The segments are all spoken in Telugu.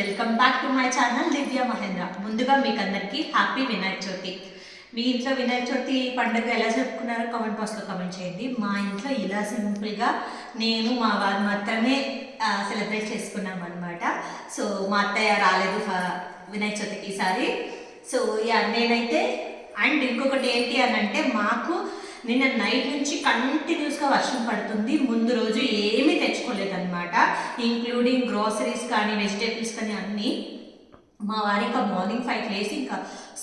Welcome back to my channel Divya Mahendra. ముందుగా మీకు అందరికీ హ్యాపీ వినాయక చవితి. మీ ఇంట్లో వినాయక చవితి పండుగ ఎలా జరుపుకున్నారో కామెంట్ బాక్స్లో కామెంట్ చేయండి. మా ఇంట్లో ఇలా సింపుల్గా నేను మా వారు మాత్రమే సెలబ్రేట్ చేసుకున్నాం అనమాట సో మా అత్తయ్య రాలేదు వినాయక చవితికి ఈసారి. సో యా నేనైతే అండ్ ఇంకొకటి ఏంటి అని అంటే మాకు నిన్న నైట్ నుంచి కంటిన్యూస్గా వర్షం పడుతుంది. ముందు రోజు ఏమీ తెచ్చుకోలేదన్నమాట. ఇంక్లూడింగ్ గ్రోసరీస్ కానీ వెజిటేబుల్స్ కానీ అన్నీ మా వారి ఇంకా మార్నింగ్ ఫైవ్ లేసి ఇంకా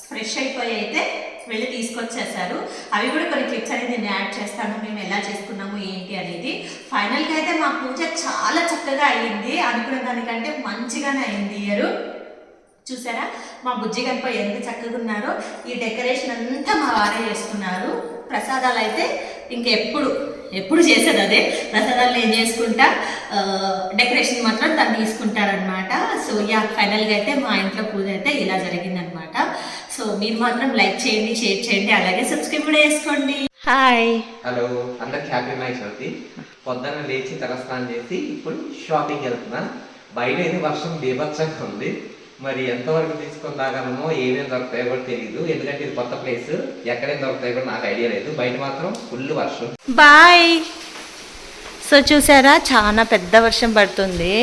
ఫ్రెష్ అయిపోయి అయితే వెళ్ళి తీసుకొచ్చేసారు అవి కూడా కొన్ని క్లిప్స్ అనేది నేను యాడ్ చేస్తాను. మేము ఎలా చేసుకున్నాము ఏంటి అనేది. ఫైనల్గా అయితే మా పూజ చాలా చక్కగా అయ్యింది. అనుకున్న దానికంటే మంచిగానే అయింది ఇయరు. చూసారా? మా బుజ్జి గణప ఎంత చక్కగా ఉన్నారో. ఈ డెకరేషన్ అంతా మా వారే చేసుకున్నారు ప్రసాదాలు అయితే ఇంకెప్పుడు ఎప్పుడు చేసేది అదే. ప్రసాదాలు నేను చేసుకుంటా. డెకరేషన్ మాత్రం తను తీసుకుంటారనమాట సో యా ఫైనల్గా అయితే మా ఇంట్లో పూజ అయితే ఇలా జరిగిందనమాట సో మీరు మాత్రం లైక్ చేయండి షేర్ చేయండి అలాగే సబ్స్క్రైబ్ కూడా చేసుకోండి. హాయ్ హలో అందరికి హ్యాపీ నైట్ చవితి పొద్దున్న లేచి తలస్నానం చేసి ఇప్పుడు షాపింగ్ వెళ్తున్నా. బయట అయితే వర్షం బీభత్సంగా ఉంది. మరి ఎంతవరకు తీసుకొని రాగలమో ఏమేమి దొరుకుతాయో కూడా తెలియదు ఎందుకంటే ఇది కొత్త ప్లేస్. ఎక్కడేం దొరుకుతాయో కూడా నాకు ఐడియా లేదు. బయట మాత్రం ఫుల్ వర్షం. బాయ్! సో చూసారా చాలా పెద్ద వర్షం పడుతుంది.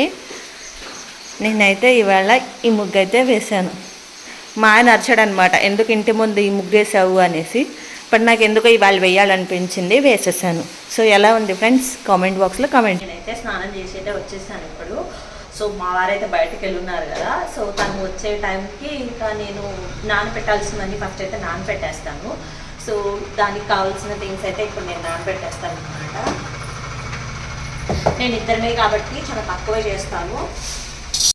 నేనైతే ఇవాళ ఈ ముగ్గు అయితే వేశాను మా ఆయన అరిచాడు అనమాట ఎందుకు ఇంటి ముందు ఈ ముగ్గు వేసావు? అనేసి. బట్ నాకు ఎందుకో ఇవాళ వేయాలనిపించింది వేసేసాను. సో ఎలా ఉంది ఫ్రెండ్స్? కామెంట్ బాక్స్లో కామెంట్ నేనైతే స్నానం చేసి అయితే వచ్చేసాను ఇప్పుడు. సో మా వారైతే బయటకు వెళ్ళున్నారు కదా సో తను వచ్చే టైంకి ఇంకా నేను నానబెట్టాల్సినవన్నీ ఫస్ట్ అయితే నానబెట్టేస్తాను సో దానికి కావాల్సిన థింగ్స్ అయితే ఇప్పుడు నేను నానబెట్టేస్తాను అనమాట నేను ఇద్దరమే కాబట్టి చాలా తక్కువే చేస్తాను.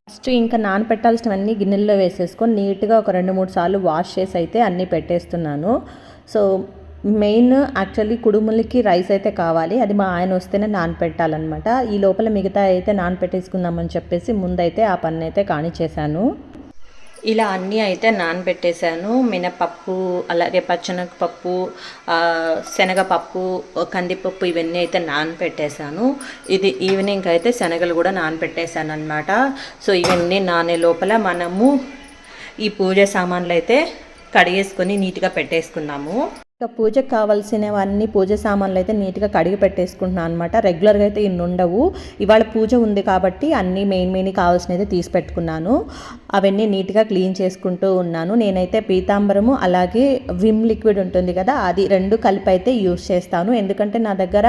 ఫస్ట్ ఇంకా నానపెట్టాల్సినవన్నీ గిన్నెల్లో వేసేసుకొని నీట్గా ఒక రెండు మూడు సార్లు వాష్ చేసి అయితే అన్నీ పెట్టేస్తున్నాను. సో మెయిన్ యాక్చువల్లీ కుడుములకి రైస్ అయితే కావాలి. అది మా ఆయన వస్తేనే నానపెట్టాలన్నమాట. ఈ లోపల మిగతా అయితే నానపెట్టేసుకుందామని చెప్పేసి ముందైతే ఆ పని అయితే కానిచ్చేసాను ఇలా అన్నీ అయితే నానబెట్టేశాను మినపప్పు అలాగే పచ్చనగపప్పు శనగపప్పు కందిపప్పు ఇవన్నీ అయితే నానబెట్టేశాను ఇది ఈవినింగ్ అయితే శనగలు కూడా నానబెట్టేశాను అనమాట సో ఇవన్నీ నానే లోపల మనము ఈ పూజ సామాన్లు అయితే కడిగేసుకొని నీట్గా పెట్టేసుకున్నాము. ఇంకా పూజకు కావాల్సినవన్నీ పూజ సామాన్లు అయితే నీట్గా కడిగి పెట్టేసుకుంటున్నాను అనమాట రెగ్యులర్గా అయితే ఇన్ని ఉండవు. ఇవాళ పూజ ఉంది కాబట్టి అన్నీ మెయిన్ మెయిన్ కావాల్సినవి తీసి పెట్టుకున్నాను. అవన్నీ నీట్గా క్లీన్ చేసుకుంటూ ఉన్నాను. నేనైతే పీతాంబరము అలాగే విమ్ లిక్విడ్ ఉంటుంది కదా అది రెండు కలిపి అయితే యూస్ చేస్తాను. ఎందుకంటే నా దగ్గర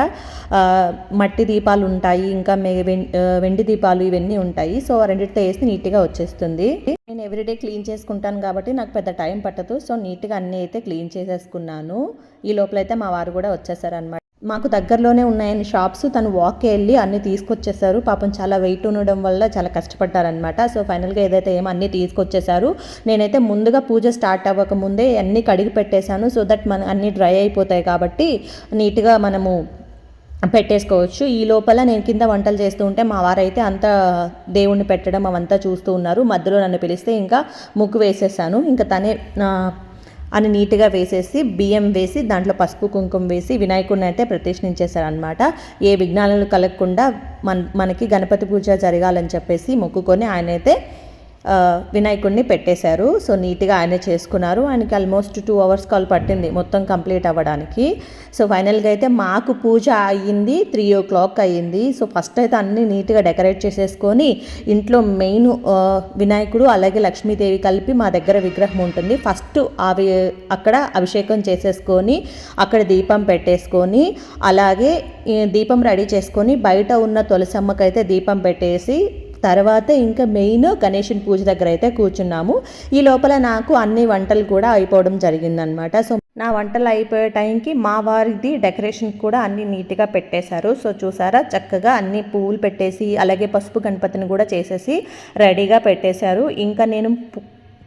మట్టి దీపాలు ఉంటాయి ఇంకా మే వెండి దీపాలు ఇవన్నీ ఉంటాయి. సో ఆ రెండింటితో వేసి నీట్గా వచ్చేస్తుంది. నేను ఎవ్రీడే క్లీన్ చేసుకుంటాను కాబట్టి నాకు పెద్ద టైం పట్టదు. సో నీట్గా అన్నీ అయితే క్లీన్ చేసేసుకున్నాను. ఈ లోపల అయితే మా వారు కూడా వచ్చేసారనమాట మాకు దగ్గరలోనే ఉన్నాయని షాప్స్ తను వాక్ వెళ్ళి అన్నీ తీసుకొచ్చేసారు. పాపం చాలా వెయిట్ ఉండడం వల్ల చాలా కష్టపడ్డారనమాట సో ఫైనల్గా ఏదైతే ఏమో అన్నీ తీసుకొచ్చేసారు. నేనైతే ముందుగా పూజ స్టార్ట్ అవ్వక ముందే అన్నీ కడిగి పెట్టేశాను. సో దట్ మన అన్నీ డ్రై అయిపోతాయి కాబట్టి నీట్గా మనము పెట్టేసుకోవచ్చు. ఈ లోపల నేను కింద వంటలు చేస్తూ ఉంటే మా వారైతే అంతా దేవుణ్ణి పెట్టడం అవంతా చూస్తూ ఉన్నారు. మధ్యలో నన్ను పిలిస్తే ఇంకా ముగ్గు వేసేసాను. ఇంకా తనే అని నీట్గా వేసేసి బియ్యం వేసి దాంట్లో పసుపు కుంకుమ వేసి వినాయకుడిని అయితే ప్రతిష్ఠించేశారనమాట ఏ విఘ్నాలను కలగకుండా మన మనకి గణపతి పూజ జరగాలని చెప్పేసి మొక్కుకొని ఆయన అయితే వినాయకుడిని పెట్టేశారు. సో నీట్గా ఆయనే చేసుకున్నారు. ఆయనకి ఆల్మోస్ట్ టూ అవర్స్ కాల్ పట్టింది మొత్తం కంప్లీట్ అవ్వడానికి. సో ఫైనల్గా అయితే మాకు పూజ అయ్యింది. త్రీ ఓ క్లాక్ అయ్యింది. సో ఫస్ట్ అయితే అన్నీ నీట్గా డెకరేట్ చేసేసుకొని ఇంట్లో మెయిన్ వినాయకుడు అలాగే లక్ష్మీదేవి కలిపి మా దగ్గర విగ్రహం ఉంటుంది. ఫస్ట్ అవి అక్కడ అభిషేకం చేసేసుకొని అక్కడ దీపం పెట్టేసుకొని అలాగే దీపం రెడీ చేసుకొని బయట ఉన్న తులసమ్మకైతే దీపం పెట్టేసి తర్వాత ఇంకా మెయిన్ గణేషుని పూజ దగ్గర అయితే కూర్చున్నాము. ఈ లోపల నాకు అన్ని వంటలు కూడా అయిపోవడం జరిగిందనమాట సో నా వంటలు అయిపోయే టైంకి మా వారిది డెకరేషన్ కూడా అన్ని నీట్గా పెట్టేశారు. సో చూసారా? చక్కగా అన్ని పువ్వులు పెట్టేసి అలాగే పసుపు గణపతిని కూడా చేసేసి రెడీగా పెట్టేశారు. ఇంకా నేను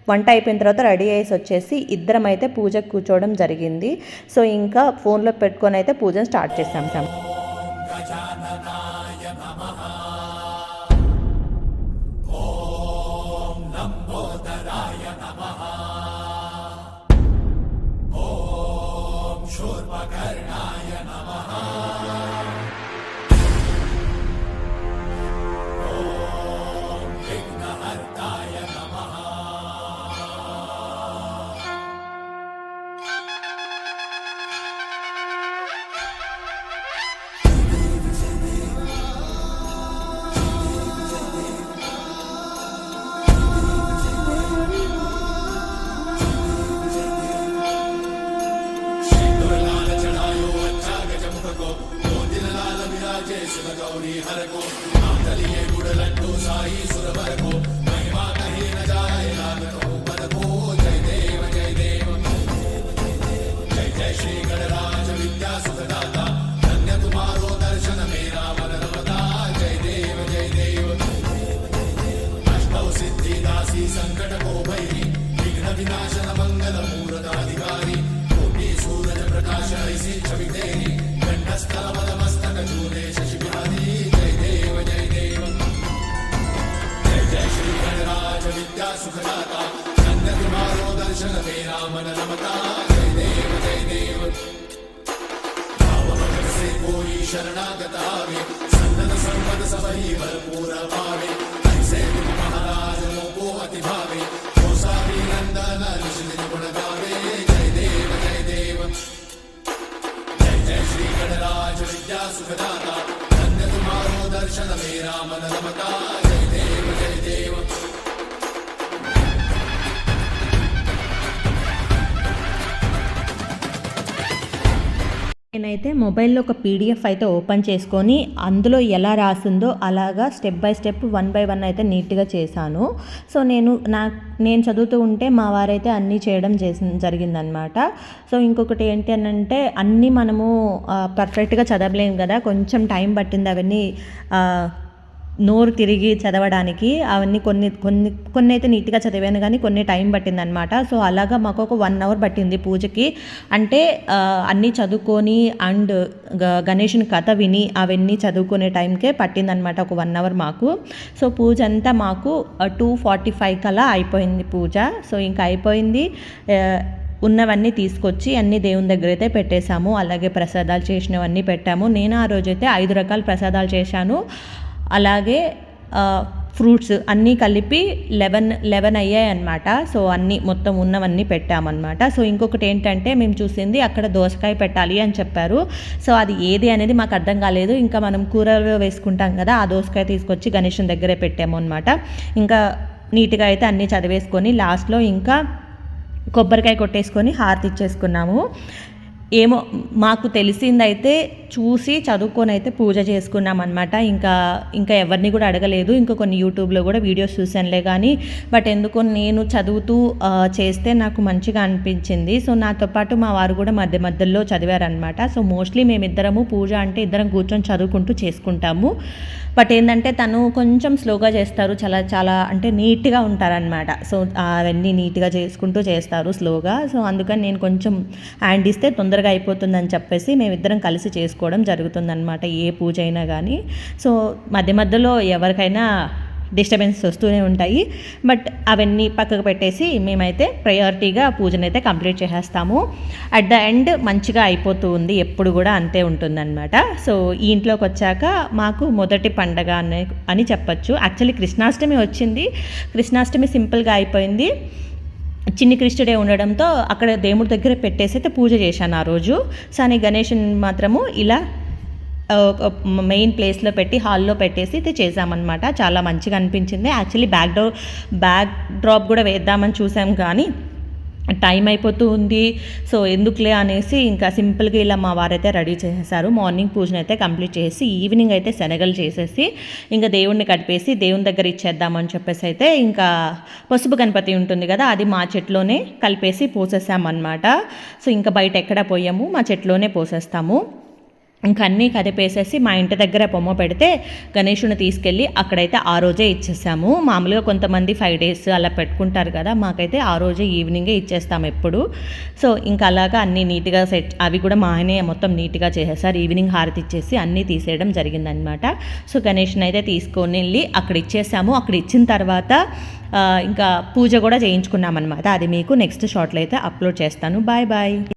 వంట అయిపోయిన తర్వాత రెడీ అయ్యేసి వచ్చేసి ఇద్దరం అయితే పూజకు కూర్చోవడం జరిగింది. సో ఇంకా ఫోన్లో పెట్టుకొని అయితే పూజను స్టార్ట్ చేసాం గౌరీ హరకో మాంగళ్యే గుడలంటూ సాయి సురవరకో మహిమా కలిగిన జాయ నామతో పదకో జయ దేవ జయ దేవ జయ జయ శ్రీ గణరాజ విద్యా సుఖదాత ధన్య కుమారో దర్శన మేరా వనరవతా జయ దేవ జయ దేవ అష్టౌ సిద్ధి దాసి సంకట కో విఘ్న వినాశన మంగళ మూరదాధికారి కోటి సూరజ ప్రకాశ ఐసి చవితేరి గండస్థల దేవుడు భావమగసే పోయి శరణాగతావే సన్నద సంపద సభై భరపూర భావే ఐసే మహారాజమో కో అతి భావే కోసారి నందన నిషిదిన గుణ గావే జయ దేవ జయ దేవ జయ జయ శ్రీ గణరాజ విద్యా సుఖదాత ధన్య తుమారో దర్శన మేరా మన రమతా నేనైతే మొబైల్లో ఒక పీడిఎఫ్ అయితే ఓపెన్ చేసుకొని అందులో ఎలా రాసిందో అలాగా step by step one by one అయితే నీట్గా చేశాను. సో నేను నా నేను చదువుతూ ఉంటే మా వారైతే అన్నీ చేయడం చేసి జరిగిందనమాట సో ఇంకొకటి ఏంటి అని అంటే అన్నీ మనము పర్ఫెక్ట్గా చదవలేము కదా కొంచెం టైం పట్టింది అవన్నీ నోరు తిరిగి చదవడానికి అవన్నీ కొన్ని కొన్ని కొన్ని అయితే నీట్గా చదివాను కానీ కొన్ని టైం పట్టిందనమాట సో అలాగా మాకు ఒక వన్ అవర్ పట్టింది పూజకి. అంటే అన్నీ చదువుకొని అండ్ గ- గణేషుని కథ విని అవన్నీ చదువుకునే టైంకే పట్టిందనమాట ఒక వన్ అవర్ మాకు. సో పూజ అంతా మాకు టూ ఫార్టీ ఫైవ్ కల్లా అయిపోయింది పూజ. సో ఇంకా అయిపోయింది. ఉన్నవన్నీ తీసుకొచ్చి అన్ని దేవుని దగ్గర అయితే పెట్టేశాము. అలాగే ప్రసాదాలు చేసినవన్నీ పెట్టాము. నేను ఆ రోజైతే ఐదు రకాల ప్రసాదాలు చేశాను. అలాగే ఫ్రూట్స్ అన్నీ కలిపి లెవెన్ లెవెన్ అయ్యాయి అనమాట సో అన్నీ మొత్తం ఉన్నవన్నీ పెట్టామన్నమాట. సో ఇంకొకటి ఏంటంటే మేము చూసింది అక్కడ దోసకాయ పెట్టాలి అని చెప్పారు. సో అది ఏది అనేది మాకు అర్థం కాలేదు. ఇంకా మనం కూరలో వేసుకుంటాం కదా ఆ దోసకాయ తీసుకొచ్చి గణేషన్ దగ్గరే పెట్టాము అనమాట ఇంకా నీట్గా అయితే అన్నీ చదివేసుకొని లాస్ట్లో ఇంకా కొబ్బరికాయ కొట్టేసుకొని హారతి ఇచ్చేసుకున్నాము. ఏమో మాకు తెలిసిందైతే చూసి చదువుకొని అయితే పూజ చేసుకున్నాం అనమాట ఇంకా ఇంకా ఎవరిని కూడా అడగలేదు. ఇంకా కొన్ని యూట్యూబ్లో కూడా వీడియోస్ చూశానులే కానీ బట్ ఎందుకో నేను చదువుతూ చేస్తే నాకు మంచిగా అనిపించింది. సో నాతో పాటు మా వారు కూడా మధ్య మధ్యలో చదివారనమాట సో మోస్ట్లీ మేమిద్దరము పూజ అంటే ఇద్దరం కూర్చొని చదువుకుంటూ చేసుకుంటాము. బట్ ఏంటంటే తను కొంచెం స్లోగా చేస్తారు. చాలా చాలా అంటే నీట్గా ఉంటారనమాట సో అవన్నీ నీట్గా చేసుకుంటూ చేస్తారు స్లోగా. సో అందుకని నేను కొంచెం హ్యాండ్ ఇస్తే తొందరగా అయిపోతుందని చెప్పేసి మేమిద్దరం కలిసి చేసుకోవడం జరుగుతుందన్నమాట ఏ పూజ అయినా కానీ సో మధ్య మధ్యలో ఎవరికైనా డిస్టర్బెన్స్ వస్తూనే ఉంటాయి. బట్ అవన్నీ పక్కకు పెట్టేసి మేమైతే ప్రయారిటీగా పూజనైతే కంప్లీట్ చేసేస్తాము. అట్ ద ఎండ్ మంచిగా అయిపోతూ ఉంది ఎప్పుడు కూడా అంతే ఉంటుందన్నమాట. సో ఈ ఇంట్లోకి వచ్చాక మాకు మొదటి పండగ అని అని చెప్పచ్చు. యాక్చువల్లీ కృష్ణాష్టమి వచ్చింది. కృష్ణాష్టమి సింపుల్గా అయిపోయింది. చిన్ని కృష్ణుడే ఉండడంతో అక్కడ దేవుడి దగ్గర పెట్టేసి అయితే పూజ చేశాను ఆ రోజు. సో గణేషన్ మాత్రము ఇలా మెయిన్ ప్లేస్లో పెట్టి హాల్లో పెట్టేసి అయితే చేసామన్నమాట చాలా మంచిగా అనిపించింది. Actually back door backdrop కూడా వేద్దామని చూసాం కానీ టైం అయిపోతూ ఉంది. సో ఎందుకులే అనేసి ఇంకా సింపుల్గా ఇలా మా వారైతే రెడీ చేసేసారు. మార్నింగ్ పూజను అయితే కంప్లీట్ చేసి ఈవినింగ్ అయితే శనగలు చేసేసి ఇంకా దేవుణ్ణి కడిపేసి దేవుని దగ్గర ఇచ్చేద్దామని చెప్పేసి అయితే ఇంకా పసుపు గణపతి ఉంటుంది కదా అది మా చెట్లోనే కలిపేసి పోసేసామన్నమాట. సో ఇంకా బయట ఎక్కడ పోయాము? మా చెట్లోనే పోసేస్తాము. ఇంకా అన్నీ కదిపేసేసి మా ఇంటి దగ్గర బొమ్మ పెడితే గణేషుని తీసుకెళ్ళి అక్కడైతే ఆ రోజే ఇచ్చేసాము. మామూలుగా కొంతమంది ఫైవ్ డేస్ అలా పెట్టుకుంటారు కదా మాకైతే ఆ రోజే ఈవినింగే ఇచ్చేస్తాం ఎప్పుడు. సో ఇంకా అలాగా అన్నీ నీట్గా సెట్ అవి కూడా మా ఆయనే మొత్తం నీట్గా చేసేసారు. ఈవినింగ్ హారతి ఇచ్చేసి అన్నీ తీసేయడం జరిగిందనమాట సో గణేష్ని అయితే తీసుకొని వెళ్ళి అక్కడ ఇచ్చేసాము. అక్కడ ఇచ్చిన తర్వాత ఇంకా పూజ కూడా చేయించుకున్నాం అనమాట అది మీకు నెక్స్ట్ షార్ట్లో అయితే అప్లోడ్ చేస్తాను. Bye bye.